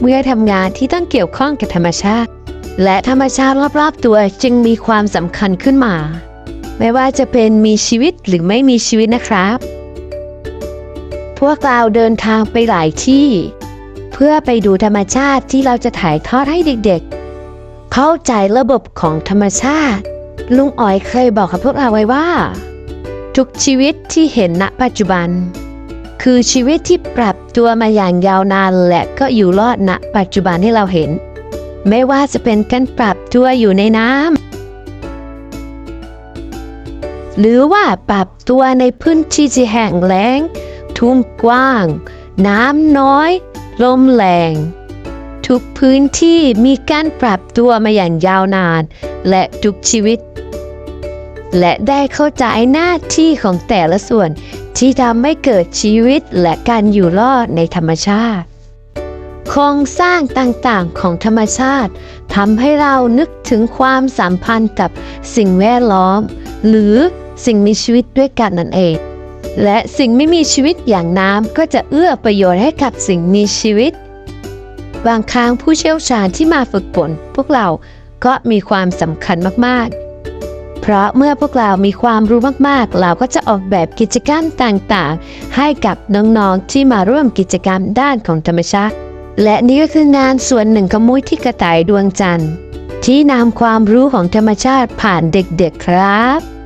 เมื่อทำงานที่ต้องเกี่ยวข้องกับธรรมชาติ และธรรมชาติรอบๆตัวจึงมีความสำคัญขึ้นมา ไม่ว่าจะเป็นมีชีวิตหรือไม่มีชีวิตนะครับ พวกเราเดินทางไปหลายที่ เพื่อไปดูธรรมชาติที่เราจะถ่ายทอดให้เด็กๆ เข้าใจระบบของธรรมชาติ ลุงอ๋อยเคยบอกกับพวกเราไว้ว่า ทุกชีวิตที่เห็นณปัจจุบัน คือชีวิตที่ปรับตัวมาอย่างยาวนานและก็อยู่รอดณปัจจุบันที่เราเห็น ไม่ว่าจะเป็นการปรับตัวอยู่ในน้ำหรือว่าปรับตัวในพื้นที่ที่แห้งแล้ง ทุ่งกว้าง น้ำน้อย ลมแรงทุกพื้นที่มีการปรับตัวมาอย่างยาวนาน และทุกชีวิต และได้เข้าใจหน้าที่ของแต่ละส่วน ที่ทำให้เกิดชีวิตและการอยู่รอดในธรรมชาติ โครงสร้างต่างๆของธรรมชาติทำให้เรานึกถึงความสัมพันธ์กับสิ่งแวดล้อม หรือสิ่งมีชีวิตด้วยกันนั่นเอง และสิ่งไม่มีชีวิตอย่างน้ำก็จะเอื้อประโยชน์ให้กับสิ่งมีชีวิต บางครั้งผู้เชี่ยวชาญที่มาฝึกฝนพวกเราก็มีความสำคัญมากๆ เพราะเมื่อพวกเรามีความรู้มากๆ เราก็จะออกแบบกิจกรรมต่างๆ ให้กับน้องๆที่มาร่วมกิจกรรมด้านของธรรมชาติ และนี่ก็คืองานส่วนหนึ่งของมุ้ยที่กระต่ายดวงจันทร์ ที่นำความรู้ของธรรมชาติผ่านเด็กๆครับ